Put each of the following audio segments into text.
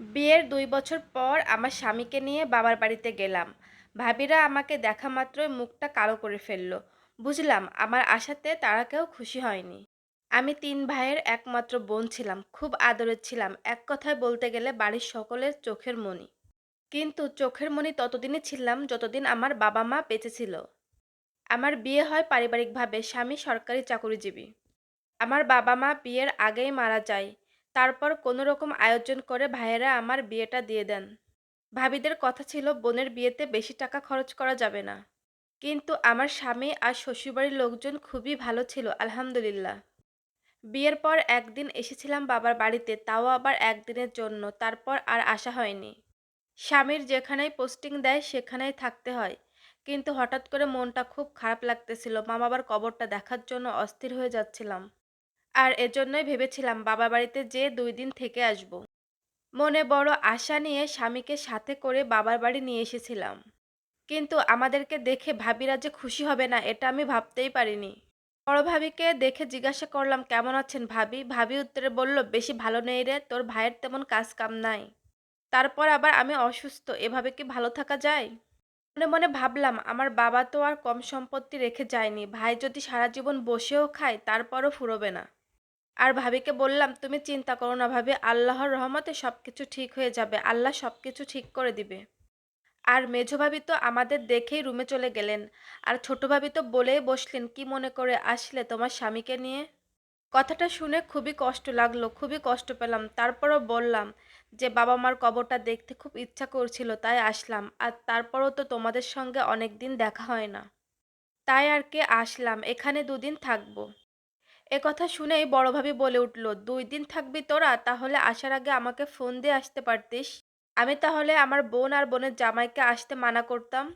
বিয়ের দুই বছর পর আমার স্বামীকে নিয়ে বাবার বাড়িতে গেলাম। ভাবিরা আমাকে দেখা মাত্রই মুখটা কালো করে ফেলল। বুঝলাম, আমার আশাতে তারা কেউ খুশি হয়নি। আমি তিন ভাইয়ের একমাত্র বোন ছিলাম, খুব আদরের ছিলাম, এক কথায় বলতে গেলে বাড়ির সকলের চোখের মণি। কিন্তু চোখের মণি ততদিনই ছিলাম যতদিন আমার বাবা মা বেঁচে ছিল। আমার বিয়ে হয় পারিবারিকভাবে, স্বামী সরকারি চাকরিজীবী। আমার বাবা মা বিয়ের আগেই মারা যায়। তারপর কোনো রকম আয়োজন করে ভাইয়েরা আমার বিয়েটা দিয়ে দেন। ভাবিদের কথা ছিল, বোনের বিয়েতে বেশি টাকা খরচ করা যাবে না। কিন্তু আমার স্বামী আর শ্বশুরবাড়ির লোকজন খুবই ভালো ছিল, আলহামদুলিল্লাহ। বিয়ের পর একদিন এসেছিলাম বাবার বাড়িতে, তাও আবার একদিনের জন্য, তারপর আর আসা হয়নি। স্বামীর যেখানেই পোস্টিং দেয়, সেখানেই থাকতে হয়। কিন্তু হঠাৎ করে মনটা খুব খারাপ লাগতেছিল মা বাবার কবরটা দেখার জন্য অস্থির হয়ে যাচ্ছিলাম। আর এজন্যই ভেবেছিলাম বাবা বাড়িতে যেয়ে দুই দিন থেকে আসব। মনে বড় আশা নিয়ে স্বামীকে সাথে করে বাবার বাড়ি নিয়ে এসেছিলাম। কিন্তু আমাদেরকে দেখে ভাবিরা যে খুশি হবে না, এটা আমি ভাবতেই পারিনি। বড় ভাবিকে দেখে জিজ্ঞাসা করলাম, কেমন আছেন ভাবি? ভাবি উত্তরে বলল, বেশি ভালো নেই রে, তোর ভাইয়ের তেমন কাজ কাম নাই। তারপর আবার আমি অসুস্থ, এভাবে কি ভালো থাকা যায়? মনে মনে ভাবলাম, আমার বাবা তো আর কম সম্পত্তি রেখে যায়নি, ভাই যদি সারা জীবন বসেও খায়, তারপরও ফুরোবে না। আর ভাবিকে বললাম, তুমি চিন্তা করো না ভাবি, আল্লাহর রহমতে সব কিছু ঠিক হয়ে যাবে, আল্লাহ সব কিছু ঠিক করে দিবে। আর মেঝো ভাবি তো আমাদের দেখেই রুমে চলে গেলেন। আর ছোট ভাবি তো বলেই বসলেন, কি মনে করে আসলে তোমার স্বামীকে নিয়ে? কথাটা শুনে খুবই কষ্ট লাগল, খুবই কষ্ট পেলাম। তারপরও বললাম যে, বাবা মার কবরটা দেখতে খুব ইচ্ছা করছিল, তাই আসলাম। আর তারপরও তো তোমাদের সঙ্গে অনেক দিন দেখা হয় না। তাই আর কি আসলাম, এখানে দুদিন থাকব। কথা শুনেই বড় ভাবি বলে উঠল, দুই দিন থাকবি তোরা, তাহলে আসার আগে আমাকে ফোন দিয়ে আসতে পারতিস। আমি তাহলে আমার বোন আর বোনের জামাইকে আসতে মানা করতাম?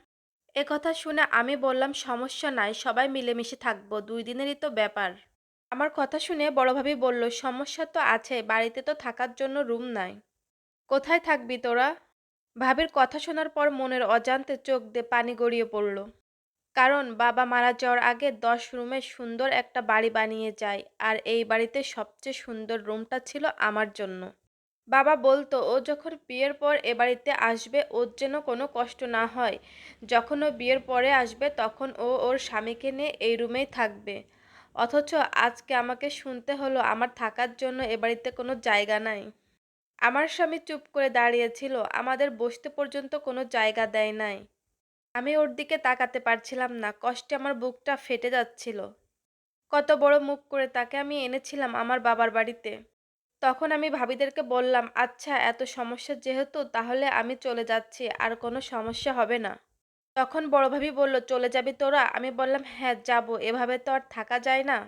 এ কথা শুনে আমি বললাম, সমস্যা নাই, সবাই মিলেমিশে থাকব, দুই দিনেরই তো ব্যাপার। আমার কথা শুনে বড় ভাবি বলল, সমস্যা তো আছে, বাড়িতে তো থাকার জন্য রুম নাই। কোথায় থাকবি তোরা? ভাবির কথা শোনার পর মনের অজান্তে চোখ দিয়ে পানি গড়িয়ে পড়ল। কারণ বাবা মারা যাওয়ার আগে দশ রুমে সুন্দর একটা বাড়ি বানিয়ে যায়, আর এই বাড়িতে সবচেয়ে সুন্দর রুমটা ছিল আমার জন্য। বাবা বলতো, ও যখন বিয়ের পর এ বাড়িতে আসবে, ওর যেন কোনো কষ্ট না হয়। যখন ও বিয়ের পরে আসবে, তখন ও ওর স্বামীকে নিয়ে এই রুমেই থাকবে। অথচ আজকে আমাকে শুনতে হলো, আমার থাকার জন্য এ বাড়িতে কোনো জায়গা নাই। আমার স্বামী চুপ করে দাঁড়িয়েছিল আমাদের বসতে পর্যন্ত কোনো জায়গা দেয় নাই। আমি ওর দিকে তাকাতে পারছিলাম না। কষ্টে আমার বুকটা ফেটে যাচ্ছিল। কত বড় মুখ করে তাকে আমি এনেছিলাম আমার বাবার বাড়িতে। তখন আমি ভাবিদেরকে বললাম আচ্ছা এত সমস্যা যেহেতু, তাহলে আমি চলে যাচ্ছি, আর কোনো সমস্যা হবে না। তখন বড় ভাবি বলল, চলে যাবি তোরা? আমি বললাম হ্যাঁ যাব। এভাবে তো আর থাকা যায় না।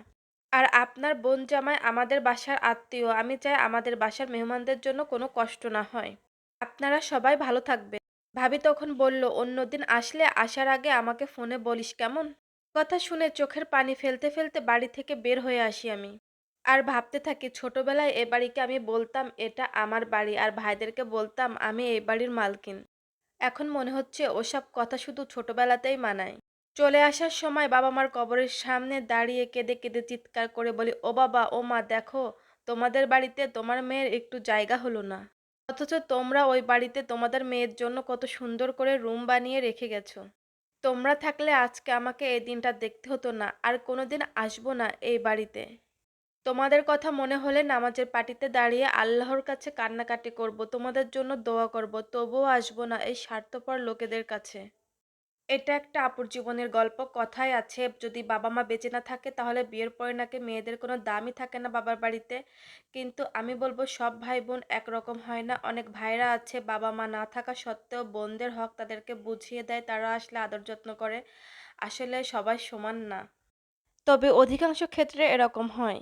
আর আপনার বোন জামাই আমাদের বাসার আত্মীয়। আমি চাই আমাদের বাসার মেহমানদের জন্য কোনো কষ্ট না হয়। আপনারা সবাই ভালো থাকবেন। ভাবি তখন বলল, অন্যদিন আসলে আসার আগে আমাকে ফোনে বলিস কেমন? কথা শুনে চোখের পানি ফেলতে ফেলতে বাড়ি থেকে বের হয়ে আসি আমি। আর ভাবতে থাকি, ছোটবেলায় এ বাড়িকে আমি বলতাম, এটা আমার বাড়ি, আর ভাইদেরকে বলতাম, আমি এই বাড়ির মালকিন। এখন মনে হচ্ছে ওসব কথা শুধু ছোটবেলাতেই মানায়। চলে আসার সময় বাবা মার কবরের সামনে দাঁড়িয়ে কেঁদে কেঁদে চিৎকার করে বলি, ও বাবা, ও মা, দেখো, তোমাদের বাড়িতে তোমার মেয়ের একটু জায়গা হলো না। অথচ তোমরা ওই বাড়িতে তোমাদের মেয়ের জন্য কত সুন্দর করে রুম বানিয়ে রেখে গেছো। তোমরা থাকলে আজকে আমাকে এই দিনটা দেখতে হতো না, আর কোনোদিন আসব না এই বাড়িতে। তোমাদের কথা মনে হলে নামাজের পাটিতে দাঁড়িয়ে আল্লাহর কাছে কান্নাকাটি করব, তোমাদের জন্য দোয়া করব, তবুও আসব না এই স্বার্থপর লোকেদের কাছে। এটা একটা আপুর জীবনের গল্প। কথায় আছে, যদি বাবা মা বেঁচে না থাকে, তাহলে বিয়ের পরে নাকি মেয়েদের কোনো দামই থাকে না বাবার বাড়িতে। কিন্তু আমি বলব, সব ভাই বোন একরকম হয় না। অনেক ভাইরা আছে, বাবা মা না থাকা সত্ত্বেও বোনদের হক তাদেরকে বুঝিয়ে দেয়, তারা আসলে আদর যত্ন করে। আসলে সবাই সমান না। তবে অধিকাংশ ক্ষেত্রে এরকম হয়।